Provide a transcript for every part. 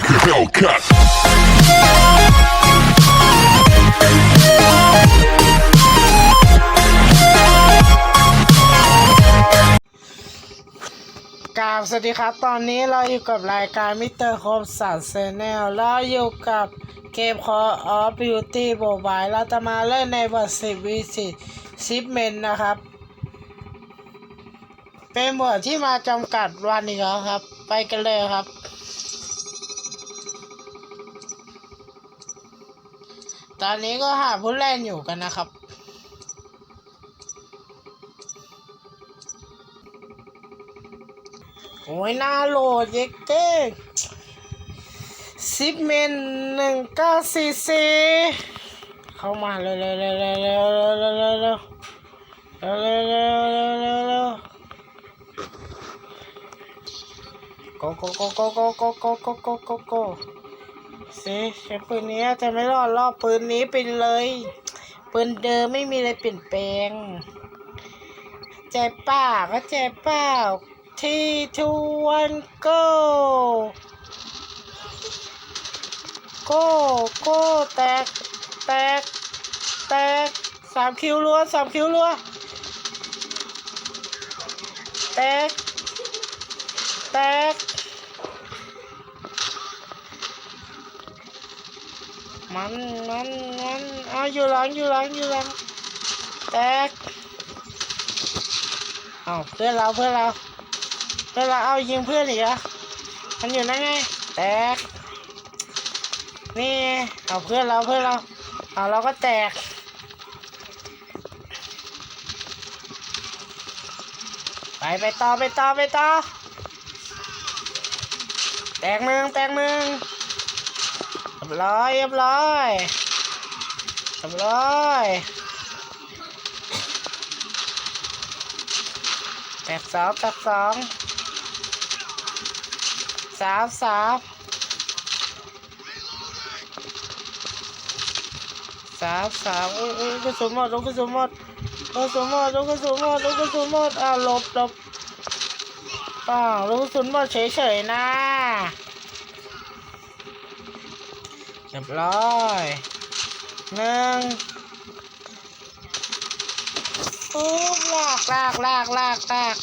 like a Hellcat. าบสวัสดีครับตอนนี้เราอยู่กับรายการมิสเตอร์โคมสันเซแนลเราอยู่กับเกม Call of Duty Mobile เราจะมาเล่นในบทสิบวีสิชิปเมนนะครับ เป็นบทที่มาจำกัดวันอีกแล้วครับ ไปกันเลยครับ ตอนนี้ก็หาผู้เล่นอยู่กันนะครับ โอ้ยน่าโหลดเยกเก้ซิปเมนหนึ่งเก้าสี่สี่เข้ามาเร็วเร็วเร็วเร็วเร็วเร็วเร็วเร็วเร็วเร็วเร็วเร็วโกโกโกโกโกโกโกโกโก สิใช้ปืนนี้จะไม่รอดรอบปืนนี้ไปเลยปืนเดิมไม่มีอะไรเปลี่ยนแปลงเจ็บป้าก็เจ็บปล่าที่ทวนโกโกโกแตกแตกแตกสามคิวรัวสามคิวรัวแตกแตก มันมันมันเอาอยู่หลังอยู่หลังอยู่หลังแตกเอาเพื่อนเราเพื่อนเราเพื่อนเราเอายิงเพื่อนอีกเหรอมันอยู่นั่นไงแตกนี่เอาเพื่อนเราเพื่อนเราเอาเราก็แตกไปไปต่อไปต่อไปต่อแตกมึงแตกมึง บร้อยเรียบร้อยเรียบร้อยแตกสองแตกสองสามสามสามสามอุ้ยอุ้ยกระสุนหมดลูกระสุนหมดลูกระสุนหมดลูกระสุนหมดลูกระสุนหมดอ่าวหลบหลบอ้าวลูกกระสุนหมดเฉยๆนะ เรียบร้อยหนึ่งปุ๊บลากลากลากลากลาก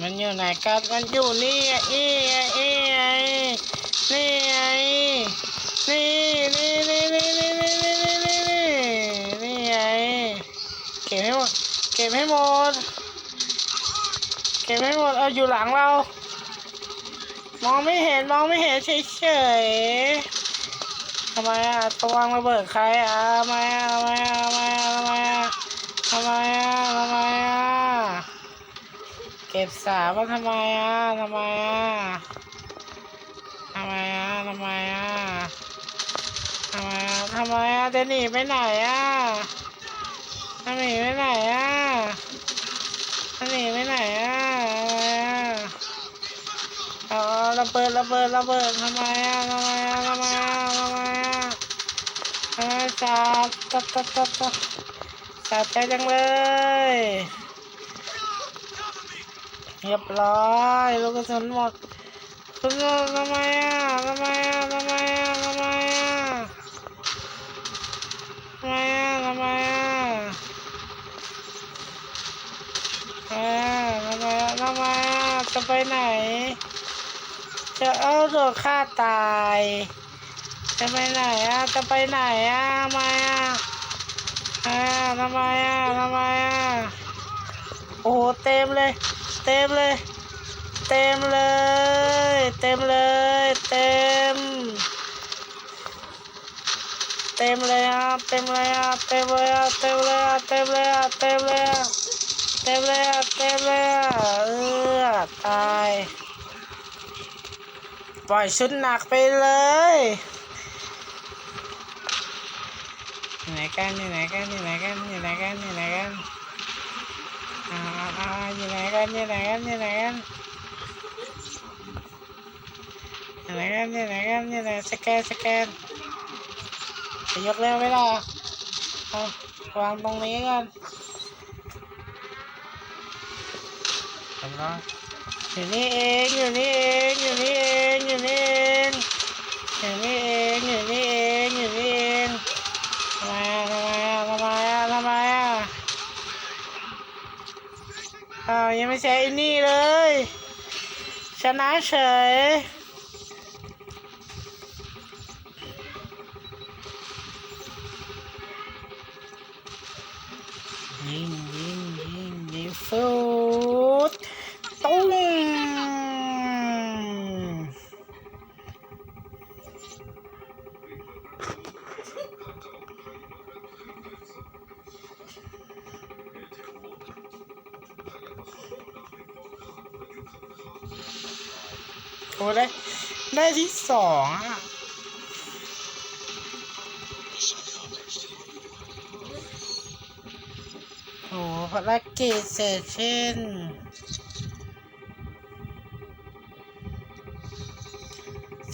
มันอยู่ไหนกันมันอยู่นี่ไงนี่ไงนี่ไงนี่นี่นี่นี่นี่นี่นี่นี่นี่นี่นี่ไงเก็บให้หมด เก็บให้หมด เก็บให้หมด เอาอยู่หลังเรา มองไม่เห็นมองไม่เห็นเฉยๆทำไมอะตววางระเบิดใครอะทำไมอะทำไมอะทำไมอะทำไมอะทำไมอะทำไมอะเก็บสาว่าทำไมอะทำไมอะทำไมอะทำไมอะทำไมอะทำไมอะจะหนีไปไหนอะมันหนีไปไหนอะมันหนีไปไหนอะ ระเบิดระเบิดระเบิดทำไมอะทำไมอะทำไมอะทำไมอะทำไมจับจับจับจับจับจับใจจังเลยเรียบร้อยลูกกระสุนหมดคุณทำไมอะทำไมอะทำไมอะทำไมอะทำไมอะทำไมอะอ่าทำไมอะทำไมอะจะไปไหน จะเอาโดนฆ่าตาย จะไปไหนอะ จะไปไหนอะทำไมอะอ่าทำไมอะทำไมอะ โอ้โห เต็มเลย เต็มเลย เต็มเลย เต็มเลย เต็ม เต็มเลยอะ เต็มเลยอะ เต็มเลยอะ เต็มเลยอะ เต็มเลยอะ เต็มเลยอะ เต็มเลยอะ เต็มเลยอะ เออตาย ปล่อยชุดหนักไปเลยไหนกันอยู่ไหนกันอยู่ไหนกันอยู่ไหนกันอยู่ไหนกันอ่าอ่าอยู่ไหนกันอยู่ไหนกันอยู่ไหนกันอยู่ไหนกันอยู่ไหนกันอยู่ไหนสแกนสแกนจะยกเร็วไหมล่ะเอาวางตรงนี้กันเรียบแล้วอยู่นี่เองอยู่นี่เอง ไม่ใช่ไอ้นี่เลย ชนะเฉยยิงยิงยิงยิงฟุ อ้ได้ได้ที่สองอะโอ้ภารกิจเสร็จสิ้น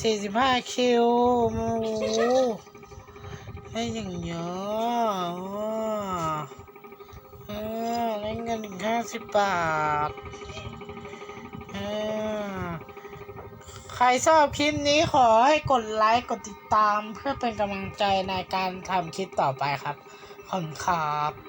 สี่สิบห้าคิวโอ้โหได้อย่างเยอะเออได้เงินห้าสิบบาทเออ ใครชอบคลิปนี้ขอให้กดไลค์กดติดตามเพื่อเป็นกำลังใจในการทำคลิปต่อไปครับ ขอบคุณครับ